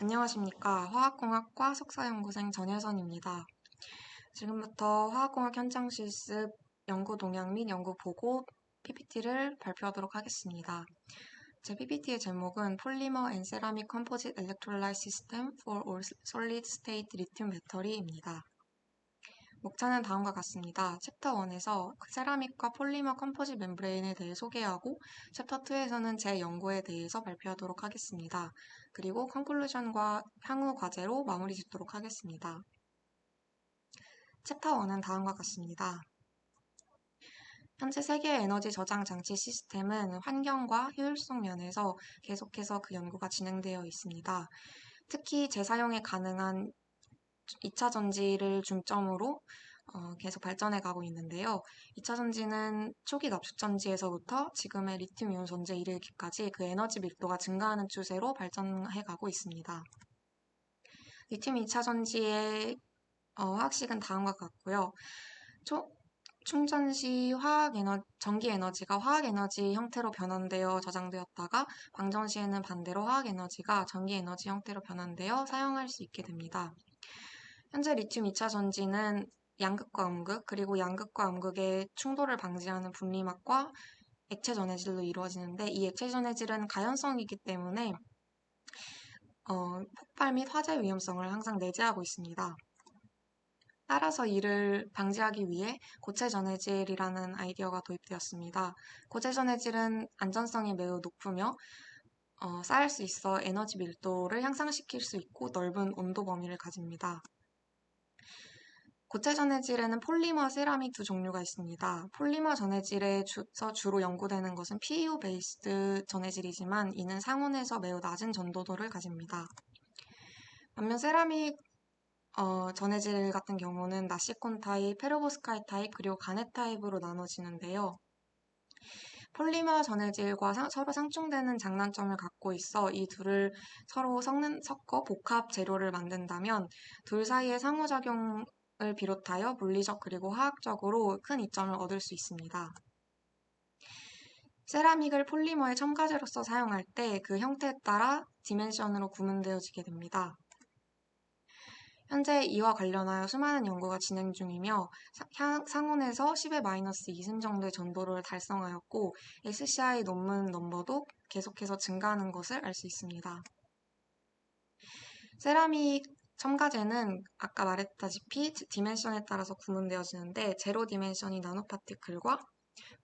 안녕하십니까. 화학공학과 석사연구생 전혜선입니다. 지금부터 화학공학 현장 실습 연구 동향 및 연구 보고 PPT를 발표하도록 하겠습니다. 제 PPT의 제목은 Polymer and Ceramic Composite Electrolyte System for All Solid State Lithium Battery입니다. 목차는 다음과 같습니다. 챕터 1에서 세라믹과 폴리머 컴포짓 멤브레인에 대해 소개하고 챕터 2에서는 제 연구에 대해서 발표하도록 하겠습니다. 그리고 컨클루전과 향후 과제로 마무리 짓도록 하겠습니다. 챕터 1은 다음과 같습니다. 현재 세계의 에너지 저장 장치 시스템은 환경과 효율성 면에서 계속해서 그 연구가 진행되어 있습니다. 특히 재사용에 가능한 2차 전지를 중점으로 어, 계속 발전해 가고 있는데요. 2차 전지는 초기 납축 전지에서부터 지금의 리튬 이온 전지 에 이르기까지 그 에너지 밀도가 증가하는 추세로 발전해 가고 있습니다. 리튬 2차 전지의 어, 화학식은 다음과 같고요. 초, 충전 시 화학 에너 전기 에너지가 화학 에너지 형태로 변환되어 저장되었다가 방전 시에는 반대로 화학 에너지가 전기 에너지 형태로 변환되어 사용할 수 있게 됩니다. 현재 리튬 2차 전지는 양극과 음극, 그리고 양극과 음극의 충돌을 방지하는 분리막과 액체 전해질로 이루어지는데 이 액체 전해질은 가연성이기 때문에 어, 폭발 및 화재 위험성을 항상 내재하고 있습니다. 따라서 이를 방지하기 위해 고체 전해질이라는 아이디어가 도입되었습니다. 고체 전해질은 안전성이 매우 높으며 어, 쌓을 수 있어 에너지 밀도를 향상시킬 수 있고 넓은 온도 범위를 가집니다. 고체 전해질에는 폴리머, 세라믹 두 종류가 있습니다. 폴리머 전해질에서 주로 연구되는 것은 PEO 베이스드 전해질이지만 이는 상온에서 매우 낮은 전도도를 가집니다. 반면 세라믹 어, 전해질 같은 경우는 나시콘 타입, 페로보스카이 타입, 그리고 가넷 타입으로 나눠지는데요. 폴리머 전해질과 사, 서로 상충되는 장단점을 갖고 있어 이 둘을 서로 섞는, 섞어 복합 재료를 만든다면 둘 사이의 상호작용 을 비롯하여 물리적 그리고 화학적으로 큰 이점을 얻을 수 있습니다. 세라믹을 폴리머의 첨가제로서 사용할 때 그 형태에 따라 디멘션으로 구분되어지게 됩니다. 현재 이와 관련하여 수많은 연구가 진행 중이며 상온에서 10의 마이너스 2승 정도의 전도를 달성하였고 SCI 논문 넘버도 계속해서 증가하는 것을 알 수 있습니다. 세라믹 첨가제는 아까 말했다시피 디멘션에 따라서 구분되어지는데 제로 디멘션인 나노 파티클과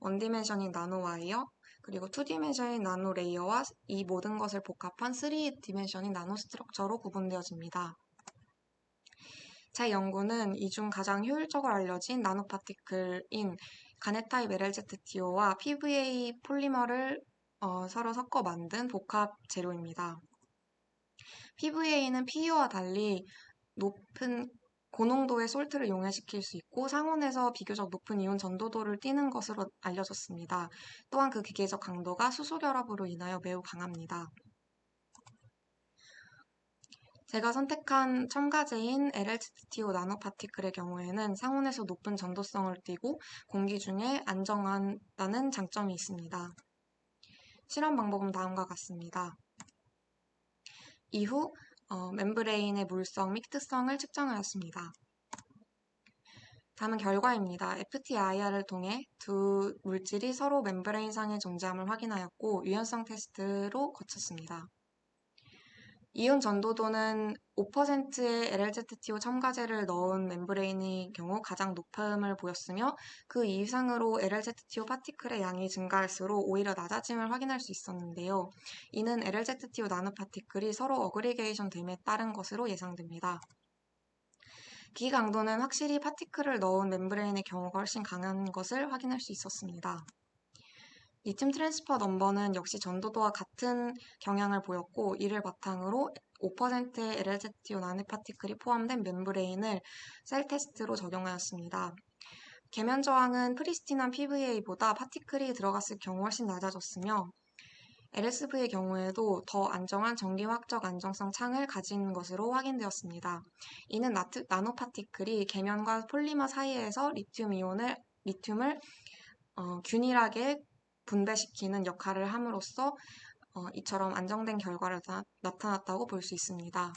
원 디멘션인 나노 와이어 그리고 투 디멘션인 나노 레이어와 이 모든 것을 복합한 3 디멘션인 나노 스트럭처로 구분되어집니다. 제 연구는 이중 가장 효율적으로 알려진 나노 파티클인 가네타입 LLZTO와 PVA 폴리머를 어, 서로 섞어 만든 복합 재료입니다. PVA는 PE와 달리 높은 고농도의 솔트를 용해시킬 수 있고 상온에서 비교적 높은 이온 전도도를 띠는 것으로 알려졌습니다. 또한 그 기계적 강도가 수소 결합으로 인하여 매우 강합니다. 제가 선택한 첨가제인 LLZTO 나노파티클의 경우에는 상온에서 높은 전도성을 띠고 공기 중에 안정한다는 장점이 있습니다. 실험 방법은 다음과 같습니다. 이후 어, 멤브레인의 물성 및 특성을 측정하였습니다. 다음은 결과입니다. FTIR을 통해 두 물질이 서로 멤브레인상에 존재함을 확인하였고 유연성 테스트로 거쳤습니다. 이온 전도도는 5%의 LLZTO 첨가제를 넣은 멤브레인의 경우 가장 높음을 보였으며 그 이상으로 LLZTO 파티클의 양이 증가할수록 오히려 낮아짐을 확인할 수 있었는데요. 이는 LLZTO 나노 파티클이 서로 어그리게이션 됨에 따른 것으로 예상됩니다. 기 강도는 확실히 파티클을 넣은 멤브레인의 경우가 훨씬 강한 것을 확인할 수 있었습니다. 리튬 트랜스퍼 넘버는 역시 전도도와 같은 경향을 보였고 이를 바탕으로 5%의 LLZTO 나노파티클이 포함된 멤브레인을 셀 테스트로 적용하였습니다. 계면 저항은 프리스틴한 PVA보다 파티클이 들어갔을 경우 훨씬 낮아졌으며 LSV의 경우에도 더 안정한 전기화학적 안정성 창을 가진 것으로 확인되었습니다. 이는 나트, 나노파티클이 계면과 폴리머 사이에서 리튬 이온을 리튬을 어, 균일하게 분배시키는 역할을 함으로써 어, 이처럼 안정된 결과를 나, 나타났다고 볼 수 있습니다.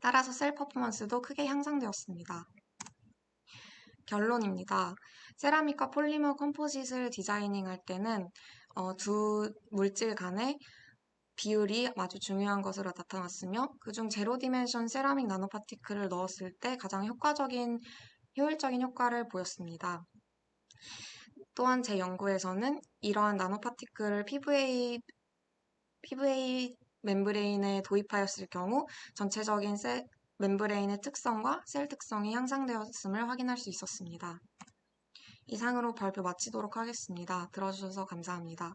따라서 셀 퍼포먼스도 크게 향상되었습니다. 결론입니다. 세라믹과 폴리머 컴포짓을 디자이닝할 때는 어, 두 물질 간의 비율이 아주 중요한 것으로 나타났으며 그중 제로 디멘션 세라믹 나노 파티클을 넣었을 때 가장 효과적인 효율적인 효과를 보였습니다. 또한 제 연구에서는 이러한 나노파티클을 PVA, PVA 멤브레인에 도입하였을 경우 전체적인 셀, 멤브레인의 특성과 셀 특성이 향상되었음을 확인할 수 있었습니다. 이상으로 발표 마치도록 하겠습니다. 들어주셔서 감사합니다.